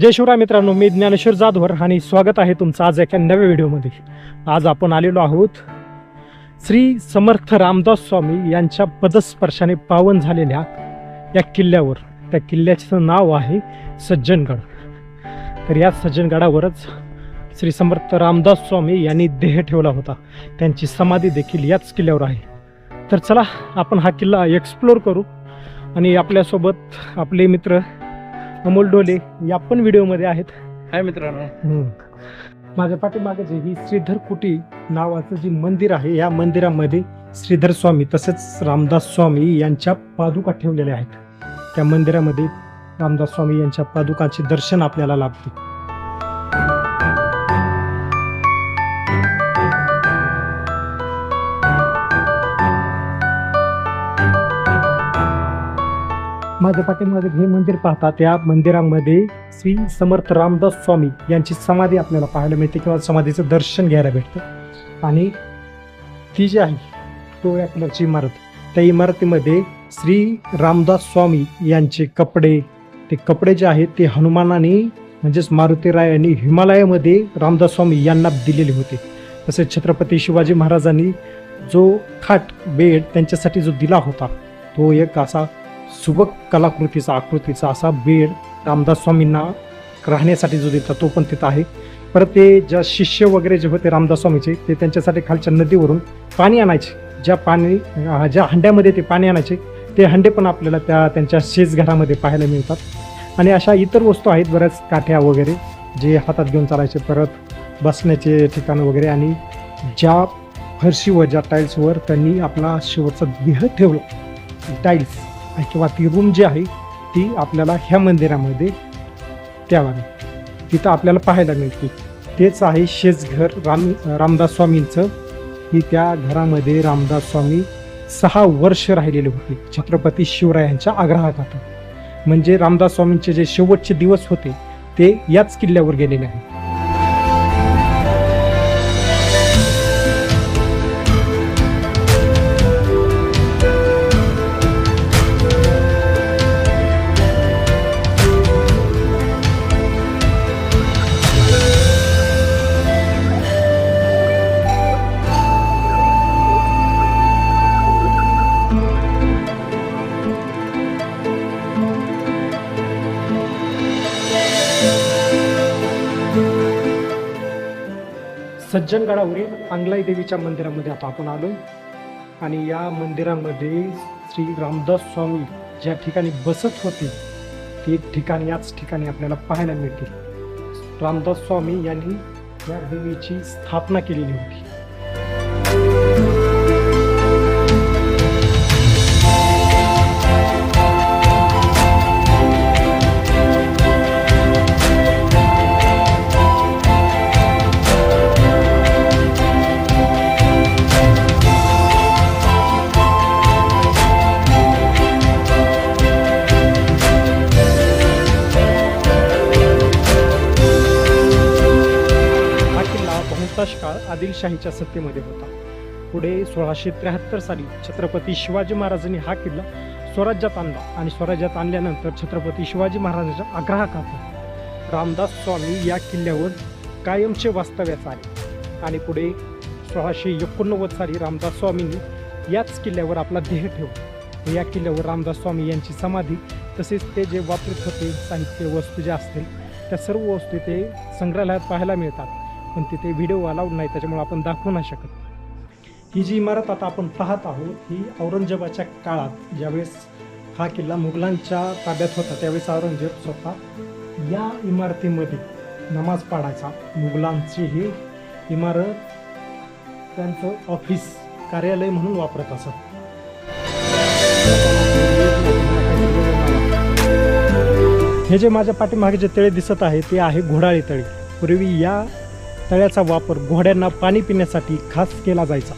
जय शिवराय मित्रांनो मी ज्ञानेश्वर जाधवर आणि स्वागत आहे तुमचं आज एका नव्या व्हिडिओमध्ये. आज आपण आलेलो आहोत श्री समर्थ रामदास स्वामी यांच्या पदस्पर्शाने पावन झालेल्या या किल्ल्यावर. त्या किल्ल्याचं नाव आहे सज्जनगड. तर या सज्जनगडावरच श्री समर्थ रामदास स्वामी यांनी देह ठेवला होता. त्यांची समाधी देखील याच किल्ल्यावर आहे. तर चला आपण हा किल्ला एक्सप्लोर करू आणि आपल्यासोबत आपले मित्र अमोल डोले या पण व्हिडिओमध्ये आहेत. हाय मित्रांनो. माझ्या पाठीमागे जे ही श्रीधर कुटी नावाचं जे मंदिर आहे या मंदिरामध्ये श्रीधर स्वामी तसेच रामदास स्वामी यांच्या पादुका ठेवलेल्या आहेत. त्या मंदिरामध्ये रामदास स्वामी यांच्या पादुकाचे दर्शन आपल्याला लाभते. माझ्या पाठीमागे हे मंदिर पाहता त्या मंदिरामध्ये श्री समर्थ रामदास स्वामी यांची समाधी आपल्याला पाहायला मिळते किंवा समाधीचं दर्शन घ्यायला भेटतं. आणि ती जी आहे तो या कलरची इमारत त्या इमारतीमध्ये श्री रामदास स्वामी यांचे कपडे ते कपडे जे आहेत ते हनुमानाने म्हणजेच मारुतीरायांनी हिमालयामध्ये रामदास स्वामी यांना दिलेले होते. तसेच छत्रपती शिवाजी महाराजांनी जो खाट बेड त्यांच्यासाठी जो दिला होता तो एक असा सुबक कलाकृतीचा आकृतीचा असा बेड रामदास स्वामींना राहण्यासाठी जो देतात तो पण तिथं आहे. परत ते ज्या शिष्य वगैरे जे होते रामदास स्वामीचे ते त्यांच्यासाठी खालच्या नदीवरून पाणी आणायचे. ज्या पाणी ज्या हंड्यामध्ये ते पाणी आणायचे ते हंडे पण आपल्याला त्या त्यांच्या शेजघरामध्ये पाहायला मिळतात. आणि अशा इतर वस्तू आहेत बऱ्याच काठ्या वगैरे जे हातात घेऊन चालायचे परत बसण्याचे ठिकाण वगैरे. आणि ज्या फरशीवर ज्या टाईल्सवर त्यांनी आपला शेवटचा देह ठेवला टाईल्स किंवा ती रूम जी आहे ती आपल्याला ह्या मंदिरामध्ये त्यावर तिथं आपल्याला पाहायला मिळते. तेच आहे शेजघर राम रामदास स्वामींचं. की त्या घरामध्ये रामदास स्वामी सहा वर्ष राहिलेले होते. छत्रपती शिवरायांच्या आग्रहाखातर म्हणजे रामदास स्वामींचे जे शेवटचे दिवस होते ते याच किल्ल्यावर गेलेले आहेत. सज्जनगडावरील अंगलाई देवीच्या मंदिरामध्ये आता आपण आलो आणि या मंदिरामध्ये श्री रामदास स्वामी ज्या ठिकाणी बसत होते ते ठिकाण याच ठिकाणी आपल्याला पाहायला मिळते रामदास स्वामी यांनी या देवीची स्थापना केलेली होती. बहुतांश काळ आदिलशाहीच्या सत्तेमध्ये होता. पुढे सोळाशे त्र्याहत्तर साली छत्रपती शिवाजी महाराजांनी हा किल्ला स्वराज्यात आणला आणि स्वराज्यात आणल्यानंतर छत्रपती शिवाजी महाराजांच्या आग्रहाखातर रामदास स्वामी या किल्ल्यावर कायमचे वास्तव्यास आले. आणि पुढे सोळाशे एकोणनव्वद साली रामदास स्वामींनी याच किल्ल्यावर आपला देह ठेवला. या किल्ल्यावर रामदास स्वामी यांची समाधी तसेच ते जे वापरत होते साहित्य वस्तू ज्या असतील त्या सर्व वस्तू ते संग्रहालयात पाहायला मिळतात. पण तिथे व्हिडिओ अलाउड नाही त्याच्यामुळे आपण दाखवू नाही शकत. ही जी इमारत आता आपण पाहत आहोत ही औरंगजेबाच्या काळात ज्यावेळेस हा किल्ला मुघलांच्या ताब्यात होता त्यावेळेस औरंगजेब स्वतः या इमारतीमध्ये नमाज पाडायचा. मुघलांची ही इमारत त्यांचं ऑफिस कार्यालय म्हणून वापरत असत. हे जे माझ्या पाठीमागे जे तळे दिसत आहे ते आहे घोडाळी तळे. पूर्वी या तळ्याचा वापर घोड्यांना पाणी पिण्यासाठी खास केला जायचा.